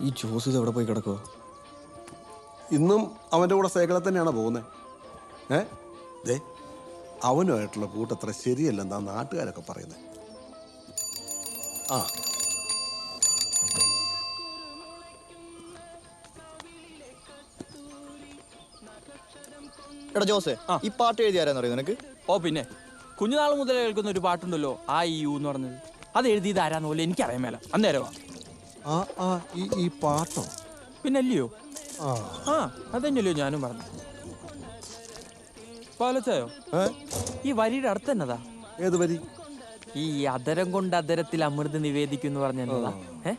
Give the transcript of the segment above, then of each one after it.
ഈ ജോസ് ഇത് എവിടെ പോയി കിടക്കുവോ? ഇന്നും അവന്റെ കൂടെ സൈക്കിളിൽ തന്നെയാണ് പോകുന്നത് ഏ? ദേ അവനുമായിട്ടുള്ള കൂട്ടത്ര ശരിയല്ലെന്നാ നാട്ടുകാരൊക്കെ പറയുന്നത് ആ. എടാ ജോസേ ഈ പാട്ട് എഴുതി ആരാന്ന് അറിയോ നിനക്ക്? ഓ പിന്നെ. കുഞ്ഞുനാൾ മുതൽ കേൾക്കുന്ന ഒരു പാട്ടുണ്ടല്ലോ ആ ഈ യു എന്ന് പറഞ്ഞത്. അത് എഴുതിയത് ആരാന്ന് പോലും എനിക്കറിയാൻ മേല. അന്നേരമാ ആ ആ ഈ ഈ പാട്ടോ? പിന്നല്ലയോ? ആ. ആ അതന്നെയല്ലോ ഞാനും പറഞ്ഞു പാലച്ചായോ? ഏ? ഈ വരിയുടെ അടുത്ത് എന്നതാ? ഏത് വരി? ഈ അതരം കൊണ്ട് അതരത്തിൽ അമൃത് നിവേദിക്കുന്നു പറഞ്ഞ എന്നതാ. ഏ?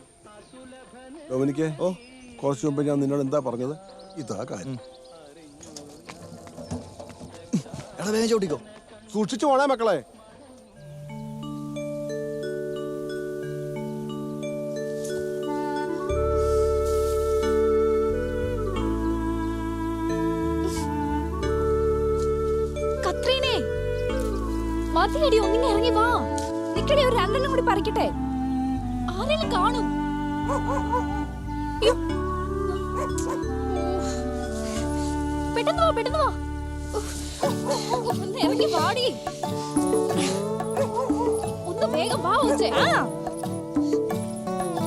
ഡൊമിനിക്കേ ഓ കുറച്ച് മുമ്പ് ഞാൻ നിന്നോട് എന്താ പറഞ്ഞത്? ഇതാ കാര്യം. എടാ വേഗം ചവിട്ടിക്കോ സൂക്ഷിച്ചു പോണേ മക്കളെ. മതിയടി ഒന്നിങ്ങ ഇറങ്ങി വാ. നിക്കടി ഒരു രണ്ടെണ്ണം കൂടി പറിക്കട്ടെ. ആരെങ്കിലും കാണും. പെട്ടെന്ന് വാ പെട്ടെന്ന് വാ. ഒന്ന് ഇറങ്ങി വാടി. ഒന്ന് വേഗം വാ ഒച്ചേ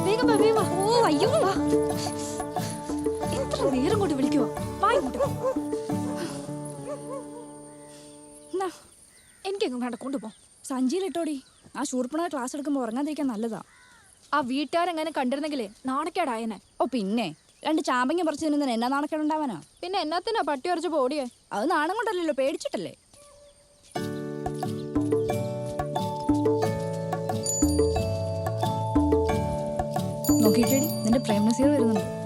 വേഗം വാ വേഗം വാ. ഓ അയ്യോ വാ. എത്ര നേരം കൊണ്ട് വിളിക്കുവാ? വാ ഇങ്ങോട്ട്. എനിക്കെങ്ങും വേണ്ട കൊണ്ടുപോ. സഞ്ചിയിലിട്ടോടി ആ ഷൂർപ്പണ ക്ലാസ് എടുക്കുമ്പോൾ ഉറങ്ങാതിരിക്കാൻ നല്ലതാ. ആ വീട്ടുകാരെങ്ങനെ കണ്ടിരുന്നെങ്കിലേ നാണക്കേടായനെ. ഓ പിന്നെ. രണ്ട് ചാമ്പങ്ങ പറിച്ചു തിന്നുന്നതിന് എന്നാ നാണക്കേടുണ്ടാവാനാ? പിന്നെ എന്നാത്തിനാ പട്ടി ഉറച്ച് പോടിയേ? അത് നാണം കൊണ്ടല്ലല്ലോ പേടിച്ചിട്ടല്ലേ? നോക്കിയിട്ടേടി നിന്റെ പ്രേം വരുന്നുണ്ട്.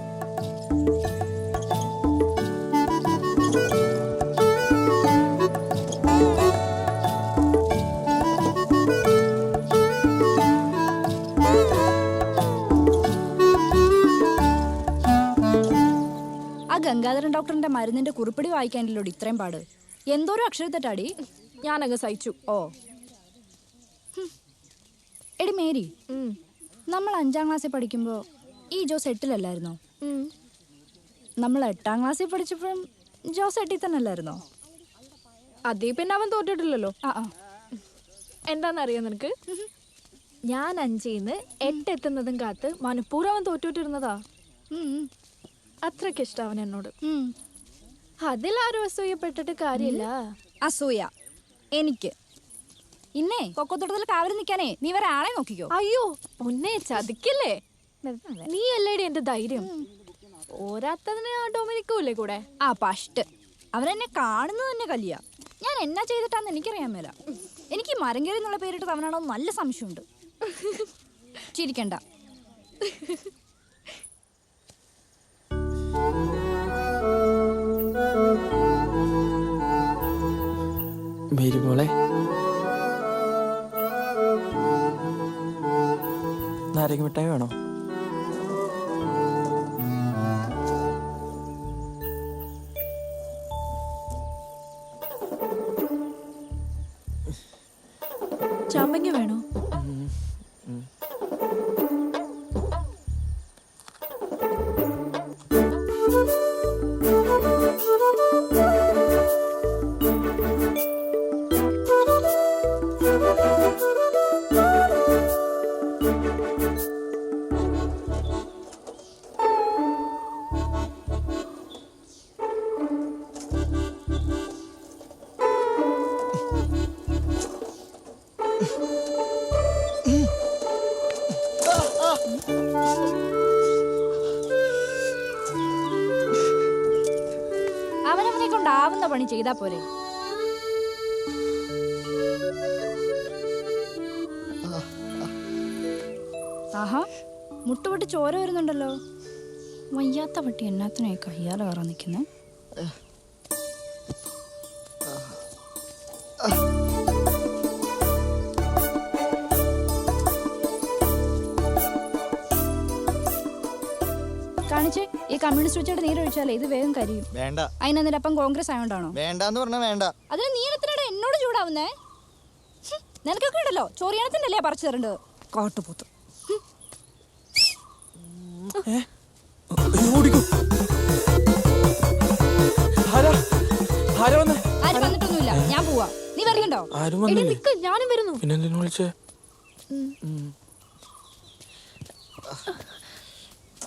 ഡോക്ടറിന്റെ മരുന്നിന്റെ കുറിപ്പിടി വായിക്കാനില്ലോ ഇത്രയും പാട്? എന്തോരം അക്ഷരത്തെട്ടാടി ഞാനങ്ങ് സഹിച്ചു. ഓ. എടി മേരി നമ്മൾ അഞ്ചാം ക്ലാസ്സിൽ പഠിക്കുമ്പോൾ ഈ ജോസ് എട്ടിലല്ലായിരുന്നോ? നമ്മൾ എട്ടാം ക്ലാസ്സിൽ പഠിച്ചപ്പോഴും ജോസ് എട്ടിൽ തന്നെ അല്ലായിരുന്നോ അതേ പിന്നെ അവൻ തോറ്റിട്ടില്ലല്ലോ. ആ ആ. എന്താന്നറിയോ നിനക്ക്? ഞാൻ അഞ്ചിന്ന് എട്ടെത്തുന്നതും കാത്ത് മനഃപൂർവം തോറ്റുവിട്ടിരുന്നതാ അത്രയ്ക്ക് ഇഷ്ടം അവൻ എന്നോട്. അതിൽ ആരും അസൂയപ്പെട്ടിട്ട് കാര്യമില്ല. അസൂയ. എനിക്ക്. ഇന്നേ കൊക്കത്തോട്ടത്തിൽ കാവൽ നിൽക്കാനേ നീ വേറെ ആളെ നോക്കിക്കോ. അയ്യോ ഒന്നെ ചതിക്കില്ലേ? നീ അല്ലേടി എന്റെ ധൈര്യം? ഓരാത്തതിന് ആ ഡൊമിനിക്കൂല്ലേ കൂടെ? ആ പഷ്ട്. അവനെന്നെ കാണുന്നത് തന്നെ കല്യ. ഞാൻ എന്നാ ചെയ്തിട്ടാന്ന് എനിക്കറിയാൻ മേല. എനിക്ക് മരം കയറി എന്നുള്ള പേരിട്ട് അവനാണോ നല്ല സംശയമുണ്ട്. ചിരിക്കണ്ട. മേരി മോളെ. നാരങ്ങ മിഠായി വേണോ? ചാമ്പങ്ങ വേണോ? അവനവനെ കൊണ്ടാവുന്ന പണി ചെയ്താ പോരെ. ആഹാ മുട്ടുപൊട്ടി ചോര വരുന്നുണ്ടല്ലോ. വയ്യാത്ത പട്ടി എന്നാത്തിനാ കയ്യാലെ കയറാൻ നിൽക്കുന്നേ കമ്മ്യൂണിസ്റ്റ് ഉച്ചയുടെ നീരൊഴിച്ചാലേ ഇത് വേഗം കരിയും. വേണ്ട. അതിനെന്നിട്ട് അപ്പം കോൺഗ്രസ് ആയതുകൊണ്ടാണോ വേണ്ടെന്ന് പറഞ്ഞാൽ വേണ്ട. അതിന് നീ എത്രയാണ് എന്നോട് ചൂടാവുന്നേ. ഹും, നിനക്കൊക്കെ ഉണ്ടല്ലോ. ചോറിയാണത്തിന്റെ അല്ലേ പറിച്ചു തരേണ്ടത് കാട്ടുപൂത്ത്. ഓടിക്കൂ. ആരാ? ആരാ വന്നേ? ആരും വന്നിട്ടൊന്നുമില്ല. ഞാൻ പോവാ. നീ വരുന്നുണ്ടോ ആരും എടി വന്നില്ലേ നിക്ക് ഞാനും വരുന്നു. പിന്നെന്തിനു വിളിച്ചേ?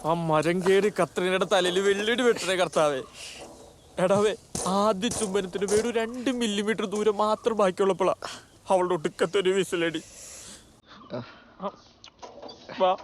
ആ മരം കേറി കത്രീനയുടെ തലയിൽ വെള്ളിടി വെട്ടണേ കർത്താവേ. എടാവേ ആദ്യ ചുംബനത്തിന് വേറെ രണ്ട് മില്ലിമീറ്റർ ദൂരം മാത്രം ബാക്കിയുള്ളപ്പോളാ അവളുടെ ഒടുക്കത്തൊരു വിസിലടി. ആ, വാ.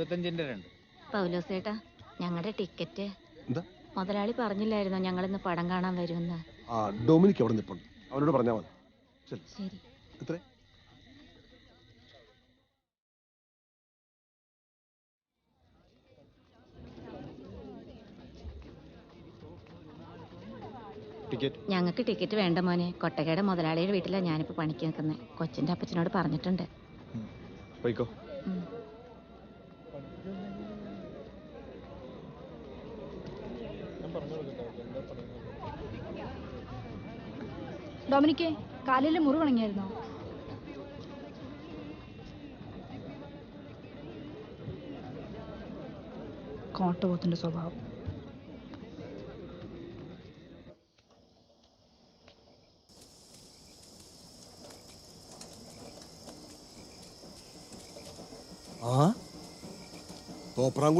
ഇരുപത്തഞ്ചിന്റെ രണ്ട്. പൗലോസേട്ടാ ഞങ്ങളുടെ ടിക്കറ്റ്. എന്താ? മുതലാളി പറഞ്ഞില്ലായിരുന്നോ ഞങ്ങളിന്ന് പടം കാണാൻ വരുമെന്ന്? ആ ഡൊമിനിക്ക് അവിടെ നിൽപ്പുണ്ട് അവനോട് പറഞ്ഞാൽ മതി. ശരി ശരി. എത്ര? ടിക്കറ്റ്? ഞങ്ങൾക്ക് ടിക്കറ്റ് വേണ്ട മോനെ. കൊട്ടകയുടെ മുതലാളിയുടെ വീട്ടിലാണ് ഞാനിപ്പോൾ പണിക്ക് നിൽക്കുന്നത് കൊച്ചിന്റെ അപ്പച്ചനോട് പറഞ്ഞിട്ടുണ്ട്. പോയിക്കോ. ഡൊമിനിക്കെ കാലിൽ മുറിവുണങ്ങിയായിരുന്നോ കോട്ടപോത്തിന്റെ സ്വഭാവം. ആ?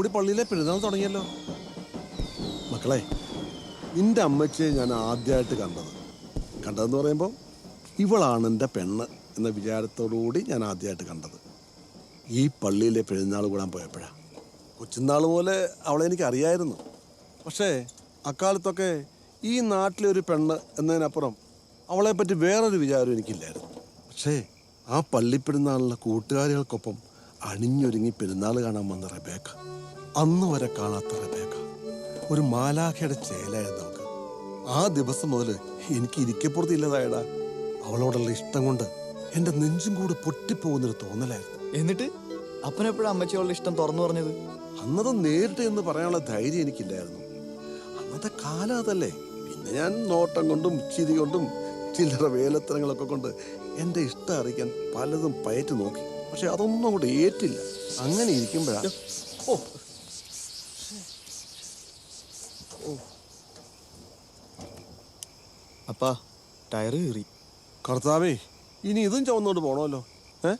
പള്ളിയിലെ പെരുന്നാൾ തുടങ്ങിയല്ലോ. മക്കളെ നിന്റെ അമ്മച്ചിയെ ഞാൻ ആദ്യമായിട്ട് കണ്ടത്. കണ്ടതെന്ന് പറയുമ്പോൾ ഇവളാണ് എന്റെ പെണ്ണ് എന്ന വിചാരത്തോടുകൂടി ഞാൻ ആദ്യമായിട്ട് കണ്ടത്. ഈ പള്ളിയിലെ പെരുന്നാൾ കൂടാൻ പോയപ്പോഴാണ് കൊച്ചുനാൾ പോലെ അവളെ എനിക്ക് അറിയായിരുന്നു പക്ഷേ അക്കാലത്തൊക്കെ ഈ നാട്ടിലെ ഒരു പെണ്ണ് എന്നതിനപ്പുറം അവളെപ്പറ്റി വേറൊരു വിചാരം എനിക്കില്ലായിരുന്നു. പക്ഷേ ആ പള്ളിപ്പെരുന്നാളിലെ കൂട്ടുകാരികൾക്കൊപ്പം അണിഞ്ഞൊരുങ്ങി പെരുന്നാൾ കാണാൻ വന്ന റബേക്ക അന്ന് വരെ കാണാത്ത റബേക്ക. ഒരു മാലാഖയുടെ ചേലായിരുന്നു അവൾക്ക്. ആ ദിവസം മുതൽ എനിക്ക് ഇരിക്കപ്പുറത്ത് ഇല്ലതായടാ. അവളോടുള്ള ഇഷ്ടം കൊണ്ട് എന്റെ നെഞ്ചും കൂടെ പൊട്ടിപ്പോകുന്നൊരു തോന്നലായിരുന്നു. എന്നിട്ട്? അപ്പനെപ്പോഴും അമ്മച്ചിയോടുള്ള ഇഷ്ടം തുറന്നു പറഞ്ഞത്? അന്നത് നേരിട്ട് എന്ന് പറയാനുള്ള ധൈര്യം എനിക്കില്ലായിരുന്നു. അന്നത്തെ കാലം അതല്ലേ. പിന്നെ ഞാൻ നോട്ടം കൊണ്ടും ചിരി കൊണ്ടും ചില്ലറ വേലത്തരങ്ങളൊക്കെ കൊണ്ട് എന്റെ ഇഷ്ടം അറിയിക്കാൻ പലതും പയറ്റി നോക്കി. പക്ഷെ അതൊന്നും അങ്ങോട്ട് ഏറ്റില്ല. അങ്ങനെ ഇരിക്കുമ്പോഴാണ് ഓ അപ്പാ ടയർ കീറി. കർത്താവേ ഇനി ഇതും ചുവന്നോട്ട് പോണമല്ലോ ഏ?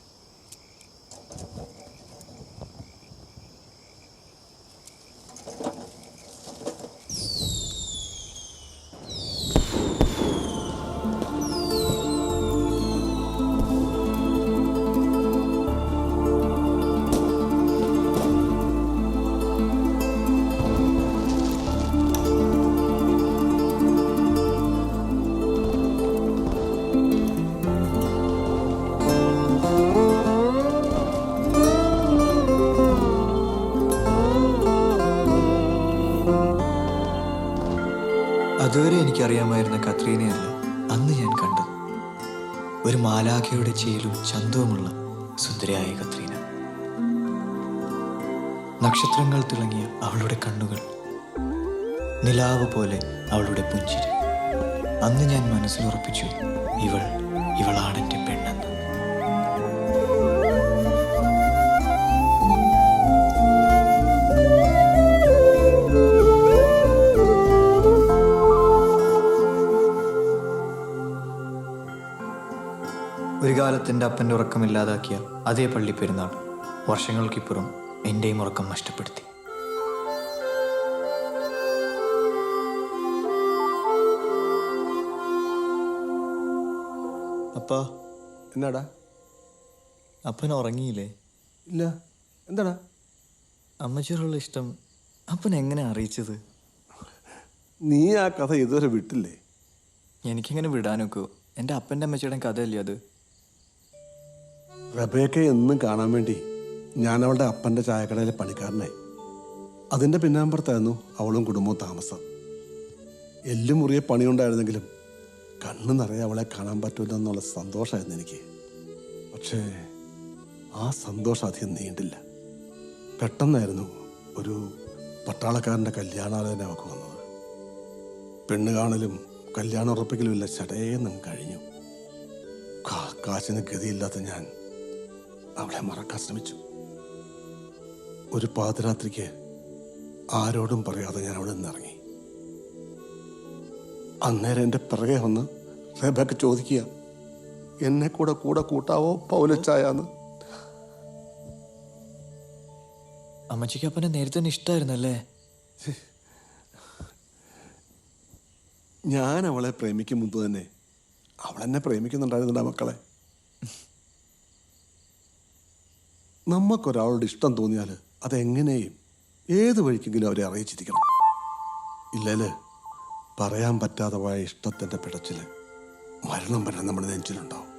എനിക്കറിയാമായിരുന്ന കത്രീനയല്ല അന്ന് ഞാൻ കണ്ടത്. ഒരു മാലാഖയുടെ ചേലും ചന്തവുമുള്ള സുന്ദരിയായ കത്രീന. നക്ഷത്രങ്ങൾ തിളങ്ങിയ അവളുടെ കണ്ണുകൾ നിലാവ് പോലെ അവളുടെ പുഞ്ചിരി. അന്ന് ഞാൻ മനസ്സിലുറപ്പിച്ചു ഇവൾ ഇവളാണെന്റെ പെണ്ണെന്ന് ഒരു അപ്പന്റെ എന്റെ അപ്പന്റെ ഉറക്കമില്ലാതാക്കിയ അതേ പള്ളി പെരുന്നാൾ വർഷങ്ങൾക്കിപ്പുറം എന്റെയും ഉറക്കം നഷ്ടപ്പെടുത്തി. അപ്പാ എന്നാടാ? അപ്പൻ ഉറങ്ങിയില്ലേ? ഇല്ല. എന്താടാ? അമ്മച്ചിയോടുള്ള ഇഷ്ടം അപ്പൻ എങ്ങനെ അറിയിച്ചത്? നീ ആ കഥ ഇതുവരെ വിട്ടില്ലേ? എനിക്കെങ്ങനെ വിടാനൊക്കെ? എന്റെ അപ്പന്റെ അമ്മച്ചിയുടെ കഥയല്ലേ അത്? റബേക്കയെ എന്നും കാണാൻ വേണ്ടി ഞാൻ അവളുടെ അപ്പന്റെ ചായക്കടയിലെ പണിക്കാരനായി. അതിന്റെ പിന്നാമ്പുറത്തായിരുന്നു അവളും കുടുംബവും താമസം. എല്ലും മുറിയ പണിയുണ്ടായിരുന്നെങ്കിലും കണ്ണു നിറയെ അവളെ കാണാൻ പറ്റില്ല എന്നുള്ള സന്തോഷമായിരുന്നു എനിക്ക്. പക്ഷേ ആ സന്തോഷം അധികം നീണ്ടില്ല. പെട്ടെന്നായിരുന്നു ഒരു പട്ടാളക്കാരന്റെ കല്യാണാലോചന അവൾക്ക് വന്നത്. പെണ്ണ് കാണലും കല്യാണം ഉറപ്പിക്കലും ഇല്ല ചടയെന്നും കഴിഞ്ഞു. കാശിന് ഗതിയില്ലാത്ത ഞാൻ അവളെ മറക്കാൻ ശ്രമിച്ചു. ഒരു പാതിരാത്രിക്ക് ആരോടും പറയാതെ ഞാൻ അവിടെ നിന്ന് ഇറങ്ങി അന്നേരം എന്റെ പിറകെ വന്ന് റേബക്ക് ചോദിക്കുക എന്നെ കൂടെ കൂടെ കൂട്ടാവോ പൗലച്ചായാന്ന് അമ്മച്ചിക്ക് അപ്പനെ നേരത്തെ തന്നെ ഇഷ്ടമായിരുന്നല്ലേ ഞാൻ അവളെ പ്രേമിക്കും മുമ്പ് തന്നെ. അവളെന്നെ പ്രേമിക്കുന്നുണ്ടായിരുന്നുണ്ടാ പ്രേമിക്കുന്നുണ്ടായിരുന്നില്ല മക്കളെ? നമുക്കൊരാളോട് ഇഷ്ടം തോന്നിയാൽ അതെങ്ങനെയും ഏത് വഴിക്കെങ്കിലും അവരെ അറിയിച്ചിരിക്കണം. ഇല്ലേ പറയാൻ പറ്റാതെ പോയ ഇഷ്ടത്തിന്റെ പിടച്ചിൽ മരണം വരെ നമ്മുടെ നെഞ്ചിലുണ്ടാവും.